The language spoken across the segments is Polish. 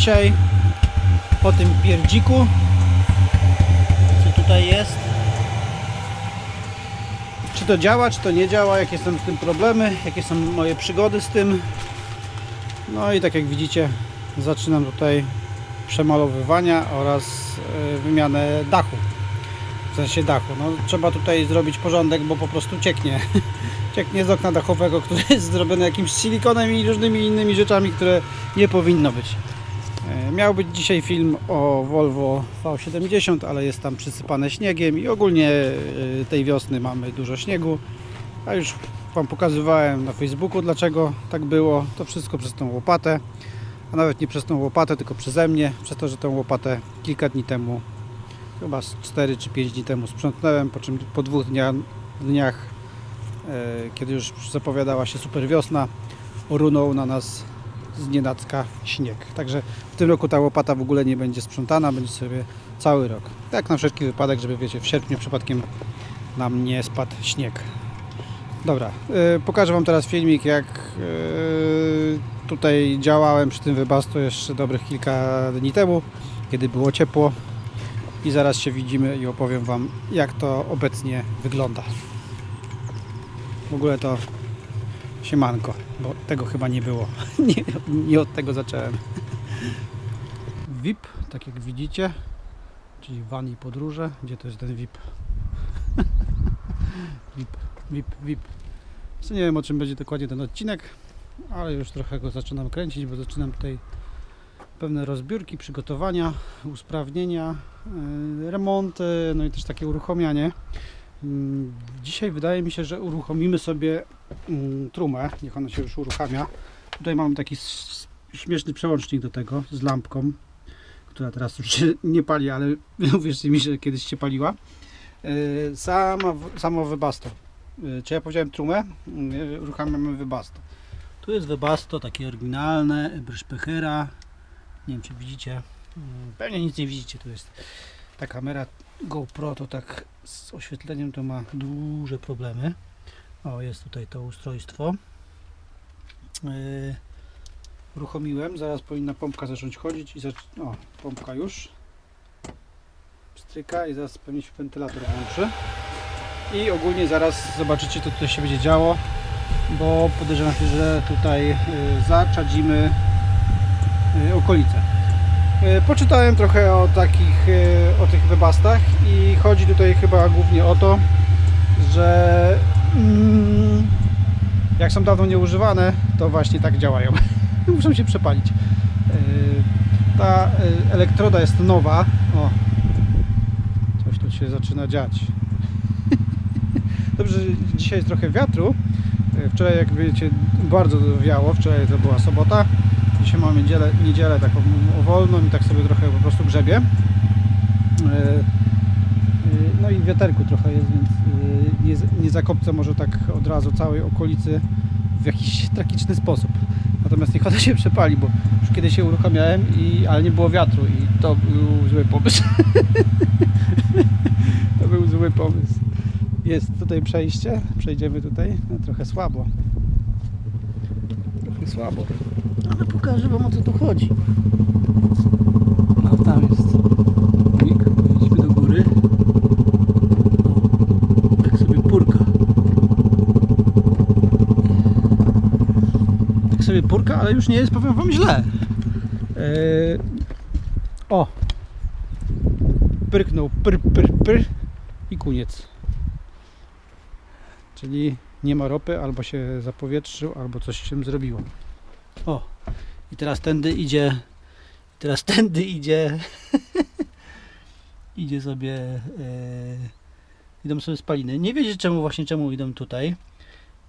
dzisiaj po tym pierdziku, co tutaj jest. Czy to działa, czy to nie działa, jakie są z tym problemy, jakie są moje przygody z tym. No i tak jak widzicie, zaczynam tutaj przemalowywania oraz e, wymianę dachu. W sensie dachu. No, trzeba tutaj zrobić porządek, bo po prostu cieknie. cieknie z okna dachowego, które jest zrobione jakimś silikonem i różnymi innymi rzeczami, które nie powinno być. E, Miał być dzisiaj film o Volvo V70, ale jest tam przysypane śniegiem i ogólnie e, tej wiosny mamy dużo śniegu. A już Wam pokazywałem na Facebooku dlaczego tak było. To wszystko przez tą łopatę. A nawet nie przez tą łopatę, tylko przeze mnie. Przez to, że tą łopatę kilka dni temu, chyba z 4 czy 5 dni temu sprzątnąłem, po czym po dwóch dnia, dniach, e, kiedy już zapowiadała się super wiosna, runął na nas z nienacka śnieg. Także w tym roku ta łopata w ogóle nie będzie sprzątana, będzie sobie cały rok. Tak na wszelki wypadek, żeby wiecie, w sierpniu przypadkiem nam nie spadł śnieg. Dobra, y, pokażę Wam teraz filmik, jak y, tutaj działałem przy tym wybastu jeszcze dobrych kilka dni temu, kiedy było ciepło. I zaraz się widzimy i opowiem Wam, jak to obecnie wygląda. W ogóle to siemanko, bo tego chyba nie było. Nie, nie od tego zacząłem. VIP, tak jak widzicie, czyli van i podróże. Gdzie to jest ten VIP? VIP, VIP, VIP. Jeszcze nie wiem o czym będzie dokładnie ten odcinek, ale już trochę go zaczynam kręcić, bo zaczynam tutaj pewne rozbiórki, przygotowania, usprawnienia, yy, remonty, no i też takie uruchamianie. Mm, Dzisiaj wydaje mi się, że uruchomimy sobie mm, trumę, niech ona się już uruchamia. Tutaj mamy taki śmieszny przełącznik do tego z lampką, która teraz już się nie pali, ale uwierzcie mi, że kiedyś się paliła. Yy, Sama, samo wybasto. Yy, Czy ja powiedziałem trumę? Uruchamiamy wybasto. Tu jest wybasto, takie oryginalne, Bryszpechera. Nie wiem czy widzicie. Yy, Pewnie nic nie widzicie, tu jest ta kamera GoPro to tak z oświetleniem to ma duże problemy. O, jest tutaj to ustrojstwo. Yy, uruchomiłem, zaraz powinna pompka zacząć chodzić i zac... o, pompka już. Pstryka i zaraz pewnie się wentylator włączy. I ogólnie zaraz zobaczycie co tutaj się będzie działo, bo podejrzewam się, że tutaj yy, zaczadzimy yy, okolice. E, Poczytałem trochę o takich, e, o tych wybastach i chodzi tutaj chyba głównie o to, że mm, jak są dawno nieużywane, to właśnie tak działają. Muszą się przepalić. E, Ta elektroda jest nowa. O, coś tu się zaczyna dziać. Dobrze, że dzisiaj jest trochę wiatru. Wczoraj, jak wiecie, bardzo wiało. Wczoraj to była sobota. Dzisiaj mamy niedzielę, niedzielę taką wolną i tak sobie trochę po prostu grzebie. E, No i wiaterku trochę jest, więc nie, nie zakopcę może tak od razu całej okolicy w jakiś tragiczny sposób. Natomiast niech ona się przepali, bo już kiedyś się uruchamiałem, i, ale nie było wiatru i to był zły pomysł. to był zły pomysł. Jest tutaj przejście, przejdziemy tutaj, no, trochę słabo. Trochę słabo. Pokażę Wam o co tu chodzi. No tam jest Wik, idźmy do góry. O, tak sobie purka. Tak sobie purka, ale już nie jest, powiem Wam źle. Eee, o! Pyrknął, pyr, pyr, pyr i koniec. Czyli nie ma ropy, albo się zapowietrzył, albo coś się zrobiło. O, i teraz tędy idzie. Teraz tędy idzie. idzie sobie. E, idą sobie spaliny. Nie wiecie czemu właśnie czemu idą tutaj.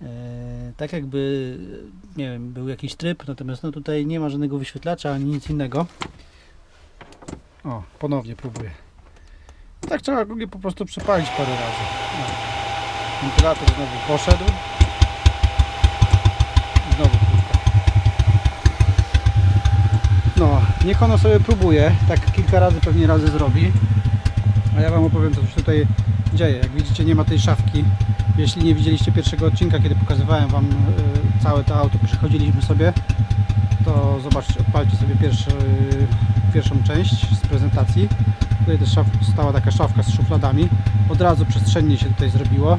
E, tak jakby nie wiem, był jakiś tryb, natomiast no tutaj nie ma żadnego wyświetlacza ani nic innego. O, ponownie próbuję. Tak trzeba go po prostu przepalić parę razy. O. Wentylator znowu poszedł. Znowu No, niech ono sobie próbuje, tak kilka razy pewnie razy zrobi. A ja Wam opowiem co się tutaj dzieje. Jak widzicie nie ma tej szafki Jeśli nie widzieliście pierwszego odcinka, kiedy pokazywałem Wam y, całe to auto, przechodziliśmy sobie, to zobaczcie, odpalcie sobie pierwszy, pierwszą część z prezentacji. Tutaj też stała taka szafka z szufladami. Od razu przestrzennie się tutaj zrobiło.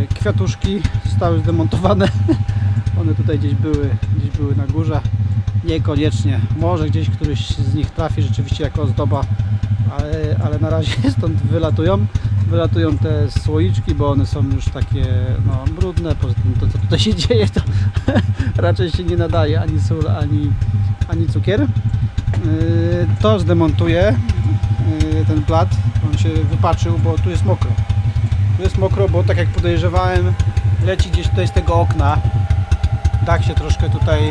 Yy, Kwiatuszki zostały zdemontowane. One tutaj gdzieś były, gdzieś były na górze. Niekoniecznie. Może gdzieś któryś z nich trafi rzeczywiście jako ozdoba, ale, ale na razie stąd wylatują. Wylatują te słoiczki, bo one są już takie no, brudne. Poza tym to co tutaj się dzieje to raczej się nie nadaje ani sól, ani, ani cukier. Yy, To zdemontuję yy, ten plat. On się wypaczył, bo tu jest mokro. Tu jest mokro, bo tak jak podejrzewałem, leci gdzieś tutaj z tego okna. Dach się troszkę tutaj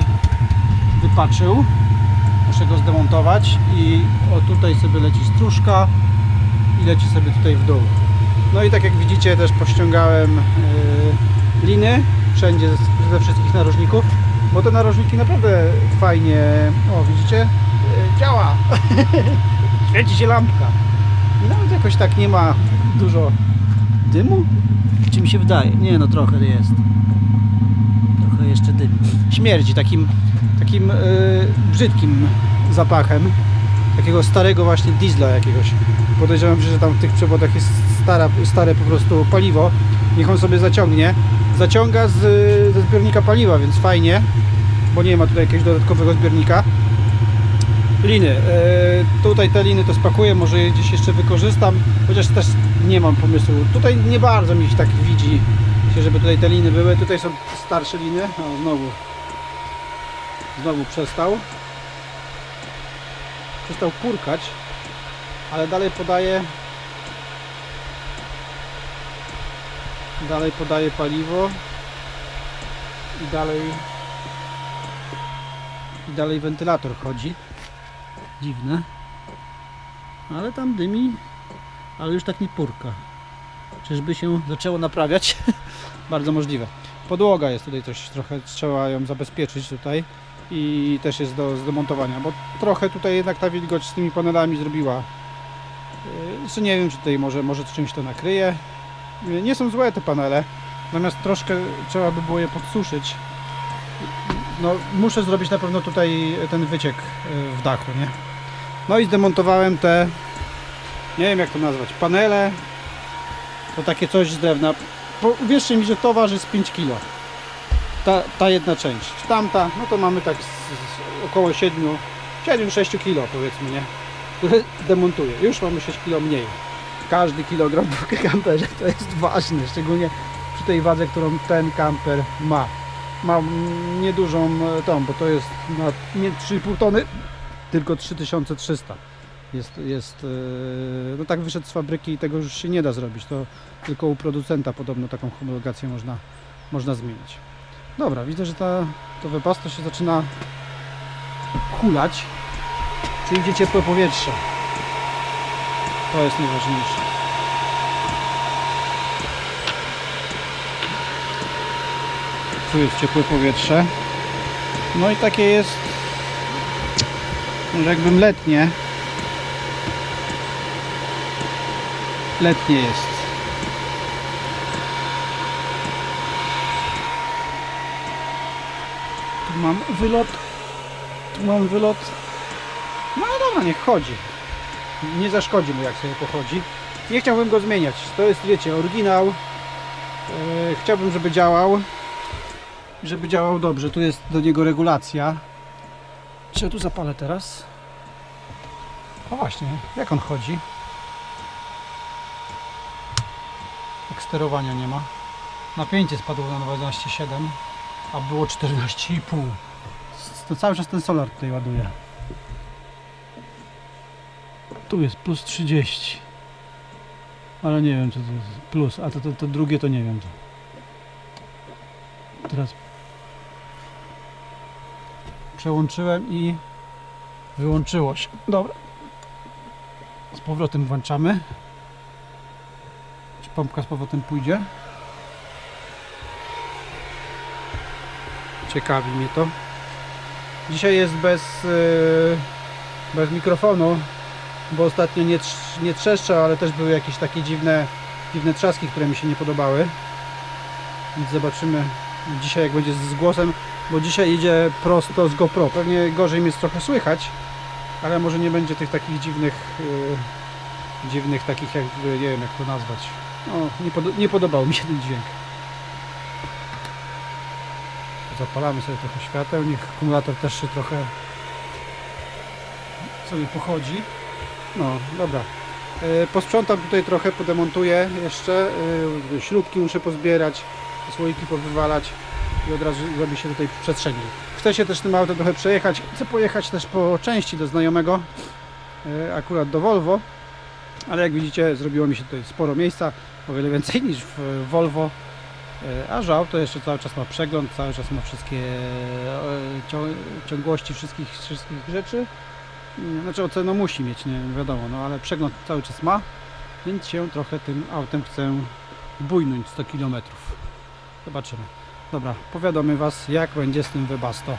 wypaczył. Muszę go zdemontować i o tutaj sobie leci stróżka i leci sobie tutaj w dół. No i tak jak widzicie też pościągałem yy, liny wszędzie ze- ze wszystkich narożników, bo te narożniki naprawdę fajnie, o widzicie, yy, działa. Świeci się lampka. I nawet jakoś tak nie ma dużo dymu? Czy mi się wydaje? Nie no trochę jest. Trochę jeszcze dym. Śmierdzi takim takim yy, brzydkim zapachem. Takiego starego właśnie diesla jakiegoś. Podejrzewam, że tam w tych przewodach jest stara, stare po prostu paliwo. Niech on sobie zaciągnie. Zaciąga z, ze zbiornika paliwa, więc fajnie, bo nie ma tutaj jakiegoś dodatkowego zbiornika. Liny. E, tutaj te liny to spakuję, może je gdzieś jeszcze wykorzystam, chociaż też nie mam pomysłu. Tutaj nie bardzo mi się tak widzi, żeby tutaj te liny były. Tutaj są starsze liny. O, znowu. Znowu przestał. Przestał purkać, ale dalej podaje. Dalej podaje paliwo. I dalej i dalej wentylator chodzi. Dziwne. Ale tam dymi ale już tak nie purka. Czyżby się zaczęło naprawiać? Bardzo możliwe. Podłoga jest tutaj coś trochę trzeba ją zabezpieczyć tutaj i też jest do zdemontowania bo trochę tutaj jednak ta wilgoć z tymi panelami zrobiła Yy, Jeszcze nie wiem czy tutaj może, może czymś to nakryje. Nie są złe te panele natomiast troszkę trzeba by było je podsuszyć. No muszę zrobić na pewno tutaj ten wyciek yy, w dachu nie? No i zdemontowałem te nie wiem jak to nazwać panele to takie coś z drewna. Uwierzcie mi, że to waży z 5 kg ta, ta jedna część. Tamta, no to mamy tak z, z około 7 7-6 kg powiedzmy, nie? Które demontuję, już mamy 6 kg mniej. Każdy kilogram w kamperze to jest ważne, szczególnie przy tej wadze, którą ten kamper ma. Ma niedużą e, tą, bo to jest na nie 3,5 tony tylko 3300 jest, jest e, no tak wyszedł z fabryki i tego już się nie da zrobić. To tylko u producenta podobno taką homologację można, można zmienić dobra, widzę, że ta, to webasto się zaczyna hulać czyli idzie ciepłe powietrze? To jest najważniejsze. Tu jest ciepłe powietrze. No i takie jest może jakbym letnie letnie jest tu mam wylot tu mam wylot no dobra, niech chodzi nie zaszkodzi mu jak sobie pochodzi nie chciałbym go zmieniać to jest wiecie oryginał Yy, chciałbym żeby działał żeby działał dobrze. Tu jest do niego regulacja. Czy ja tu zapalę teraz? O właśnie, jak on chodzi? Jak sterowania nie ma. Napięcie spadło na 12,7 a było 14,5 to cały czas ten solar tutaj ładuje. Tu jest plus 30 ale nie wiem co to jest plus, a to, to, to drugie to nie wiem. Teraz przełączyłem i wyłączyło się. Dobra. Z powrotem włączamy. Czy pompka z powrotem pójdzie? Ciekawi mnie to. Dzisiaj jest bez, yy, bez mikrofonu, bo ostatnio nie, nie trzeszczał, ale też były jakieś takie dziwne, dziwne trzaski, które mi się nie podobały. Więc zobaczymy dzisiaj jak będzie z głosem, bo dzisiaj idzie prosto z GoPro. Pewnie gorzej mi jest trochę słychać, ale może nie będzie tych takich dziwnych, yy, dziwnych takich jakby, nie wiem jak to nazwać. No, nie, pod, nie podobał mi się ten dźwięk. Zapalamy sobie trochę świateł, niech akumulator też się trochę sobie pochodzi. No, dobra. E, Posprzątam tutaj trochę, podemontuję jeszcze. e, Śrubki muszę pozbierać, słoiki powywalać i od razu zrobi się tutaj przestrzeni. Chcę się też tym autem trochę przejechać. Chcę pojechać też po części do znajomego, e, akurat do Volvo. Ale jak widzicie, zrobiło mi się tutaj sporo miejsca, o wiele więcej niż w Volvo. E, A że auto jeszcze cały czas ma przegląd, cały czas ma wszystkie e, cią- ciągłości wszystkich, wszystkich rzeczy. Nie, Znaczy oceno musi mieć, nie wiadomo, no ale przegląd cały czas ma, więc się trochę tym autem chcę bujnąć 100 km. Zobaczymy. Dobra, powiadomy Was, jak będzie z tym Webasto.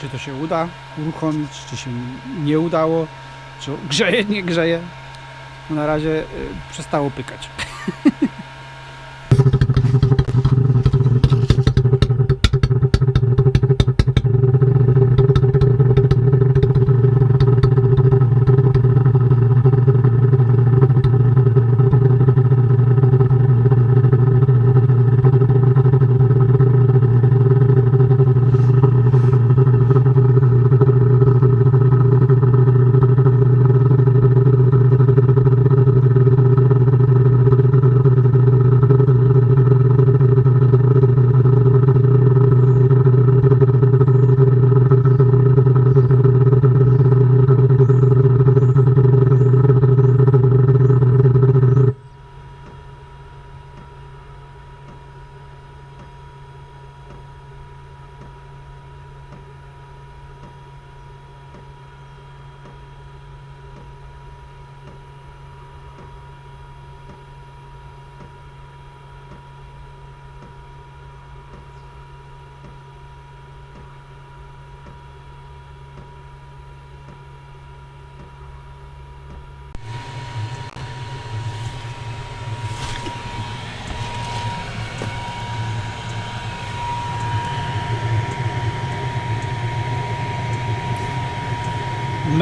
Czy to się uda uruchomić, czy się nie udało, czy grzeje, nie grzeje. No na razie y, przestało pykać.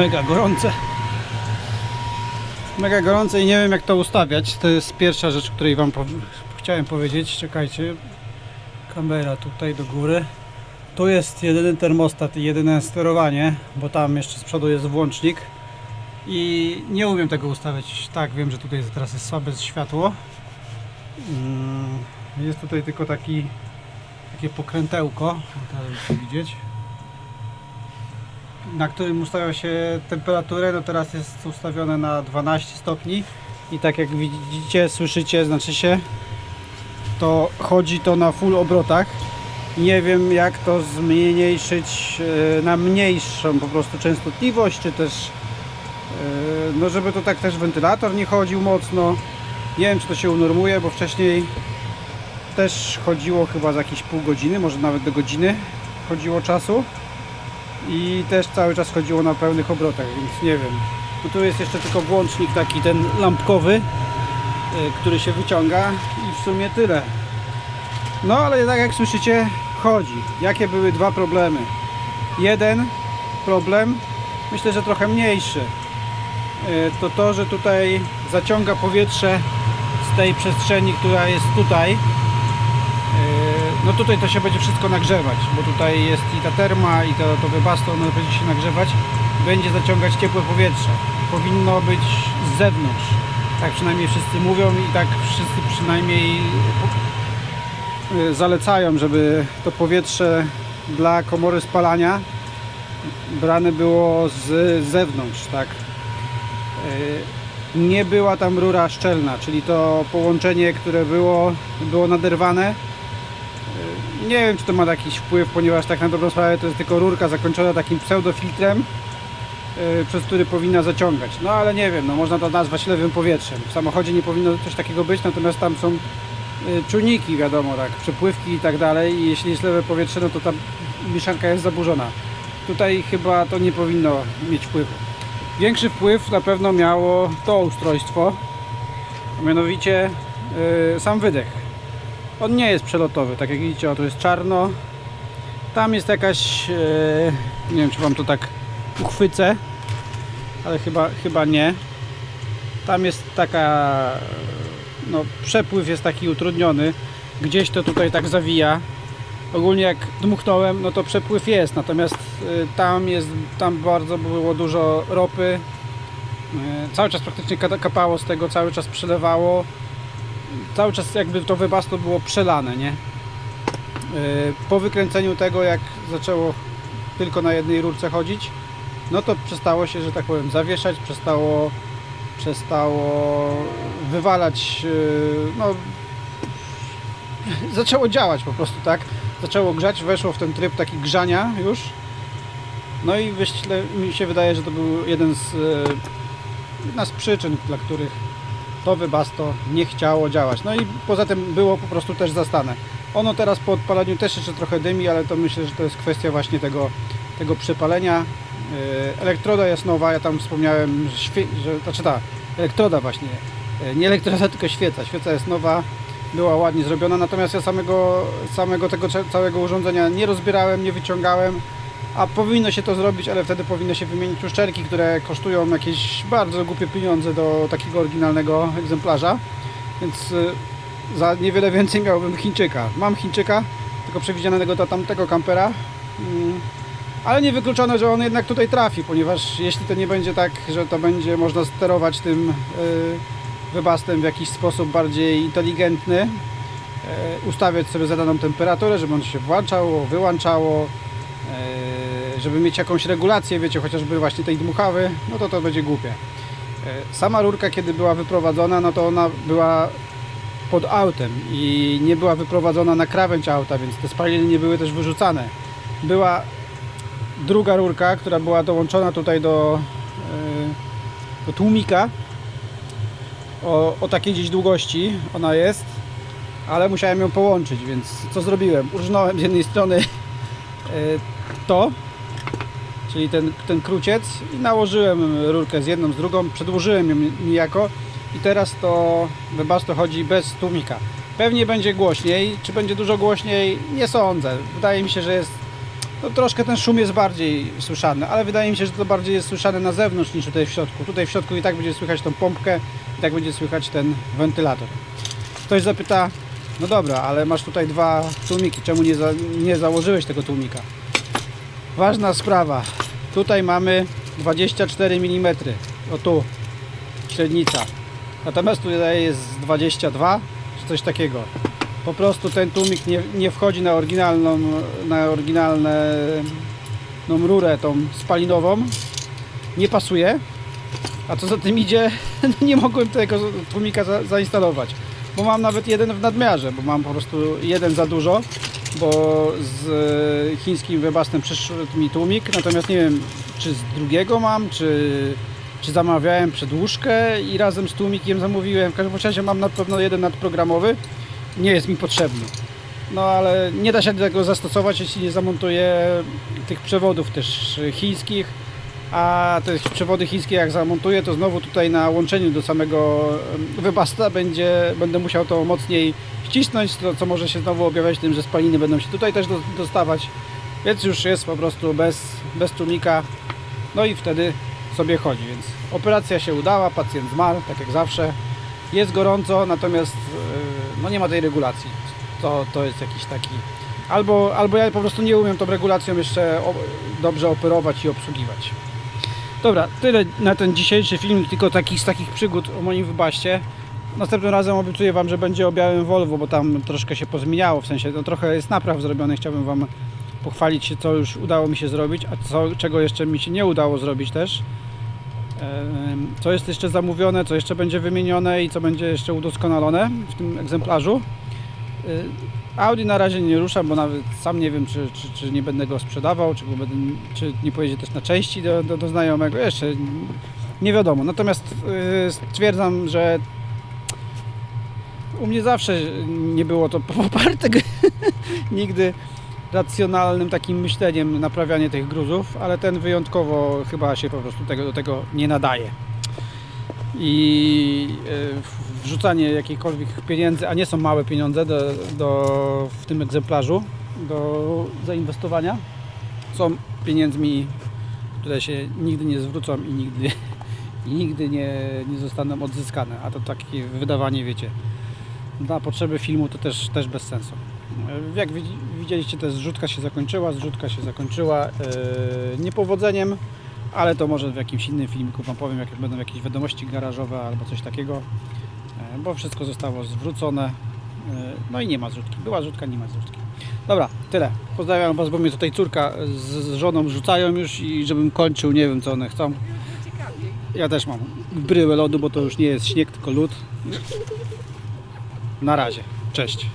Mega gorące. Mega gorące i nie wiem jak to ustawiać. To jest pierwsza rzecz, której Wam pow- chciałem powiedzieć. Czekajcie. Kamera tutaj do góry. Tu jest jedyny termostat i jedyne sterowanie, bo tam jeszcze z przodu jest włącznik. I nie umiem tego ustawiać. Tak, wiem, że tutaj jest- teraz jest słabe światło. Mm, Jest tutaj tylko taki takie pokrętełko. Teraz widzieć na którym ustawia się temperaturę, no teraz jest ustawione na 12 stopni i tak jak widzicie, słyszycie, znaczy się to chodzi to na full obrotach. Nie wiem jak to zmniejszyć e, na mniejszą po prostu częstotliwość, czy też e, no żeby to tak też wentylator nie chodził mocno. Nie wiem czy to się unormuje, bo wcześniej też chodziło chyba za jakieś pół godziny, może nawet do godziny chodziło czasu i też cały czas chodziło na pełnych obrotach, więc nie wiem. No tu jest jeszcze tylko włącznik taki ten lampkowy, y, który się wyciąga i w sumie tyle. No ale tak jak słyszycie, chodzi. Jakie były dwa problemy? Jeden problem, myślę, że trochę mniejszy, y, to to, że tutaj zaciąga powietrze z tej przestrzeni, która jest tutaj. No tutaj to się będzie wszystko nagrzewać, bo tutaj jest i ta terma i to, to webasto, ono będzie się nagrzewać, będzie zaciągać ciepłe powietrze. Powinno być z zewnątrz. Tak przynajmniej wszyscy mówią i tak wszyscy przynajmniej yy, zalecają, żeby to powietrze dla komory spalania brane było z zewnątrz, tak. Yy, Nie była tam rura szczelna, czyli to połączenie, które było, było naderwane, nie wiem, czy to ma jakiś wpływ, ponieważ tak na dobrą sprawę to jest tylko rurka zakończona takim pseudofiltrem, yy, przez który powinna zaciągać. No ale nie wiem, no można to nazwać lewym powietrzem. W samochodzie nie powinno coś takiego być, natomiast tam są yy, czujniki, wiadomo, tak, przepływki i tak dalej i jeśli jest lewe powietrze, no to ta mieszanka jest zaburzona. Tutaj chyba to nie powinno mieć wpływu. Większy wpływ na pewno miało to ustrojstwo, a mianowicie yy, sam wydech On nie jest przelotowy, tak jak widzicie, o jest czarno. Tam jest jakaś, e, nie wiem czy wam to tak uchwycę, ale chyba, chyba nie. Tam jest taka, no przepływ jest taki utrudniony. Gdzieś to tutaj tak zawija. Ogólnie jak dmuchnąłem, no to przepływ jest, natomiast y, tam jest, tam bardzo było dużo ropy. Y, Cały czas praktycznie kapało z tego, cały czas przelewało. Cały czas jakby to webasto było przelane, nie? Y, Po wykręceniu tego, jak zaczęło tylko na jednej rurce chodzić, no to przestało się, że tak powiem, zawieszać, przestało, przestało wywalać, y, no zaczęło działać po prostu, tak? Zaczęło grzać, weszło w ten tryb taki grzania już. No i wyśle, mi się wydaje, że to był jeden z, e, jedna z przyczyn, dla których to Webasto nie chciało działać. No i poza tym było po prostu też zastane. Ono teraz po odpaleniu też jeszcze trochę dymi, ale to myślę, że to jest kwestia właśnie tego, tego przepalenia. E, Elektroda jest nowa, ja tam wspomniałem, że, znaczy ta elektroda właśnie, e, nie elektroda, tylko świeca. Świeca jest nowa, była ładnie zrobiona, natomiast ja samego, samego tego całego urządzenia nie rozbierałem, nie wyciągałem, a powinno się to zrobić, ale wtedy powinno się wymienić uszczelki, które kosztują jakieś bardzo głupie pieniądze do takiego oryginalnego egzemplarza, więc y, za niewiele więcej miałbym Chińczyka. Mam Chińczyka, tylko przewidzianego do tamtego kampera, mm, ale nie wykluczone, że on jednak tutaj trafi, ponieważ jeśli to nie będzie tak, że to będzie można sterować tym y, wybastem w jakiś sposób bardziej inteligentny, e, ustawiać sobie zadaną temperaturę, żeby on się włączało, wyłączało, e, żeby mieć jakąś regulację, wiecie, chociażby właśnie tej dmuchawy, no to to będzie głupie. E, Sama rurka, kiedy była wyprowadzona, no to ona była pod autem i nie była wyprowadzona na krawędź auta, więc te spaliny nie były też wyrzucane. Była druga rurka, która była dołączona tutaj do, e, do tłumika, o, o takiej gdzieś długości ona jest, ale musiałem ją połączyć, więc co zrobiłem? Urżnąłem z jednej strony e, to, czyli ten, ten kruciec i nałożyłem rurkę z jedną, z drugą, przedłużyłem ją niejako i teraz to Webasto chodzi bez tłumika. Pewnie będzie głośniej, czy będzie dużo głośniej? Nie sądzę. Wydaje mi się, że jest no, troszkę ten szum jest bardziej słyszany, ale wydaje mi się, że to bardziej jest słyszane na zewnątrz niż tutaj w środku. Tutaj w środku i tak będzie słychać tą pompkę, i tak będzie słychać ten wentylator. Ktoś zapyta, no dobra, ale masz tutaj dwa tłumiki, czemu nie, za, nie założyłeś tego tłumika? Ważna sprawa. Tutaj mamy 24 mm. O tu, średnica. Natomiast tutaj jest 22, czy coś takiego. Po prostu ten tłumik nie, nie wchodzi na oryginalną, na oryginalną rurę tą spalinową. Nie pasuje. A co za tym idzie, no nie mogłem tego tłumika za, zainstalować. Bo mam nawet jeden w nadmiarze, bo mam po prostu jeden za dużo, bo z e, chińskim webastem przyszedł mi tłumik, natomiast nie wiem czy z drugiego mam, czy, czy zamawiałem przedłużkę i razem z tłumikiem zamówiłem. W każdym razie mam na pewno jeden nadprogramowy, nie jest mi potrzebny. No ale nie da się tego zastosować, jeśli nie zamontuję tych przewodów też chińskich. A te przewody chińskie jak zamontuję, to znowu tutaj na łączeniu do samego wybasta będzie, będę musiał to mocniej ścisnąć, to, co może się znowu objawiać tym, że spaliny będą się tutaj też do, dostawać. Więc już jest po prostu bez, bez tłumika. No i wtedy sobie chodzi, więc operacja się udała, pacjent zmarł, tak jak zawsze. Jest gorąco, natomiast yy, no nie ma tej regulacji. To, to jest jakiś taki... Albo, albo ja po prostu nie umiem tą regulacją jeszcze dobrze operować i obsługiwać. Dobra, tyle na ten dzisiejszy filmik, tylko takich, z takich przygód o moim wybaście. Następnym razem obiecuję Wam, że będzie o białym Volvo, bo tam troszkę się pozmieniało, w sensie no, trochę jest napraw zrobionych. Chciałbym Wam pochwalić się, co już udało mi się zrobić, a co, czego jeszcze mi się nie udało zrobić też. Co jest jeszcze zamówione, co jeszcze będzie wymienione i co będzie jeszcze udoskonalone w tym egzemplarzu. Audi na razie nie ruszam, bo nawet sam nie wiem, czy, czy, czy nie będę go sprzedawał, czy, go będę, czy nie pojedzie też na części do, do, do znajomego. Jeszcze nie wiadomo. Natomiast y, stwierdzam, że u mnie zawsze nie było to poparte nigdy racjonalnym takim myśleniem naprawianie tych gruzów, ale ten wyjątkowo chyba się po prostu tego, do tego nie nadaje. I y, wrzucanie jakichkolwiek pieniędzy, a nie są małe pieniądze do, do, w tym egzemplarzu do zainwestowania, są pieniędzmi, które się nigdy nie zwrócą i nigdy, i nigdy nie, nie zostaną odzyskane. A to takie wydawanie, wiecie, na potrzeby filmu to też, też bez sensu. E, Jak widzi- widzieliście, ta zrzutka się zakończyła. Zrzutka się zakończyła e, niepowodzeniem, ale to może w jakimś innym filmiku Wam powiem, jak będą jakieś wiadomości garażowe albo coś takiego, bo wszystko zostało zwrócone. e, No i nie ma zrzutki. Była zrzutka, nie ma zrzutki. Dobra, tyle. Pozdrawiam Was, bo mnie tutaj córka z żoną rzucają już i żebym kończył, nie wiem co one chcą. Ja też mam bryłę lodu, bo to już nie jest śnieg, tylko lód. Na razie. Cześć.